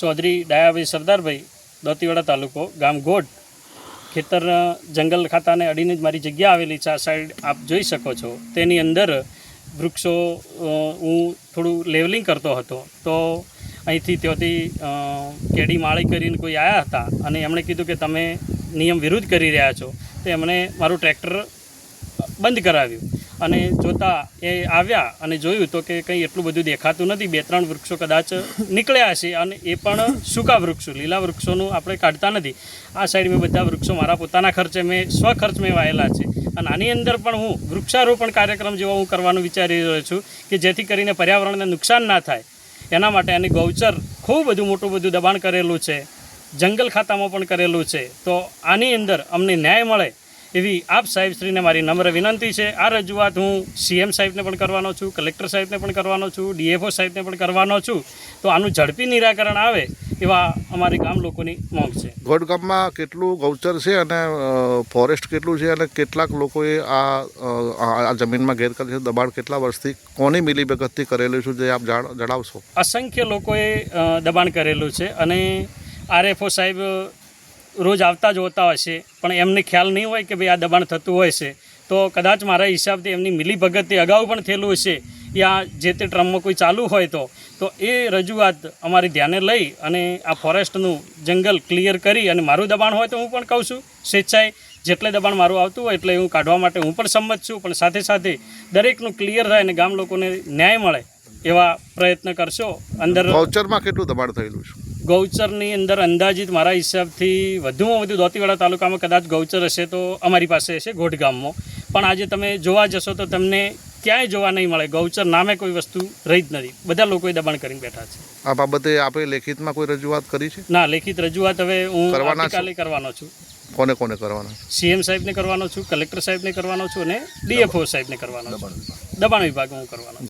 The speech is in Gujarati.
ચૌધરી ડાયાભાઈ સરદારભાઈ, દોતીવાડા તાલુકો, ગામ ગોઢ, ખેતર જંગલ ખાતાને અડીને જ મારી જગ્યા આવેલી છે. આ સાઈડ આપ જોઈ શકો છો. તેની અંદર વૃક્ષો હું થોડું લેવલિંગ કરતો હતો. તો અહીંથી ત્યાંથી કેડી માળી કરીને કોઈ આવ્યા હતા અને એમણે કીધું કે તમે નિયમ વિરુદ્ધ કરી રહ્યા છો. તો એમણે મારું ટ્રેક્ટર બંધ કરાવ્યું. અને જોતા એ આવ્યા અને જોયું તો કે કંઈ એટલું બધું દેખાતું નથી. બે, ત્રણ વૃક્ષો કદાચ નીકળ્યા હશે અને એ પણ સૂકા વૃક્ષો, લીલા વૃક્ષોનું આપણે કાઢતા નથી. આ સાઈડ મેં બધા વૃક્ષો મારા પોતાના ખર્ચે મેં, સ્વખર્ચ મેં વાયેલા છે. અને આની અંદર પણ હું વૃક્ષારોપણ કાર્યક્રમ જેવો હું કરવાનું વિચારી રહ્યો છું કે જેથી કરીને પર્યાવરણને નુકસાન ના થાય. એના માટે એની ગૌચર ખૂબ બધું મોટું બધું દબાણ કરેલું છે. જંગલ ખાતામાં પણ કરેલું છે. તો આની અંદર અમને ન્યાય મળે એવી આપ સાહેબશ્રીને મારી નમ્ર વિનંતી છે. આ રજૂઆત હું સીએમ સાહેબને પણ કરવાનો છું કલેક્ટર સાહેબને પણ કરવાનો છું ડીએફઓ સાહેબને પણ કરવાનો છું. તો આનું ઝડપી નિરાકરણ આવે એવા અમારી ગામ લોકોની માંગ છે. ગામમાં કેટલું ગૌચર છે અને ફોરેસ્ટ કેટલું છે અને કેટલાક લોકોએ આ આ જમીનમાં ગેરકાયદેસર દબાણ કેટલા વર્ષથી કોની મિલીભગતથી કરેલું છે જે આપ જાણ જણાવશો? અસંખ્ય લોકોએ દબાણ કરેલું છે અને આરએફઓ સાહેબ રોજ આવતા જ હોતા હશે પણ એમને ખ્યાલ નહીં હોય કે ભાઈ આ દબાણ થતું હોય છે. તો કદાચ મારા હિસાબથી એમની મિલીભગતથી અગાઉ પણ થયેલું હશે યા જે તે ટ્રમમાં કોઈ ચાલુ હોય તો. તો એ રજૂઆત અમારી ધ્યાને લઈ અને આ ફોરેસ્ટનું જંગલ ક્લિયર કરી અને મારું દબાણ હોય તો હું પણ કહું છું. સ્વેચ્છાએ જેટલે દબાણ મારું આવતું હોય એટલે હું કાઢવા માટે હું પણ સંમત છું. પણ સાથે સાથે દરેકનું ક્લિયર થાય અને ગામ લોકોને ન્યાય મળે એવા પ્રયત્ન કરશો. અંદર ગૌચરમાં કેટલું દબાણ થયેલું છે? ગૌચરની અંદર અંદાજિત મારા હિસાબથી વધુમાં વધુ દોતીવાડા તાલુકામાં કદાચ ગૌચર હશે તો અમારી પાસે હશે ગોઢગામમાં. ગામમાં પણ આજે તમે જોવા જશો તો તમને ક્યાંય જોવા નહીં મળે. ગૌચર નામે કોઈ વસ્તુ રહી જ નથી. બધા લોકોએ દબાણ કરીને બેઠા છે. આ બાબતે આપે લેખિતમાં કોઈ રજૂઆત કરી છે? ના લેખિત રજૂઆત હવે હું? આવતીકાલે કરવાનો છું. કોને કોને કરવાનો? સીએમ સાહેબને કરવાનો છું કલેક્ટર સાહેબને કરવાનો છું અને ડીએફઓ સાહેબને કરવાનો છું. દબાણ વિભાગ હું કરવાનો છું.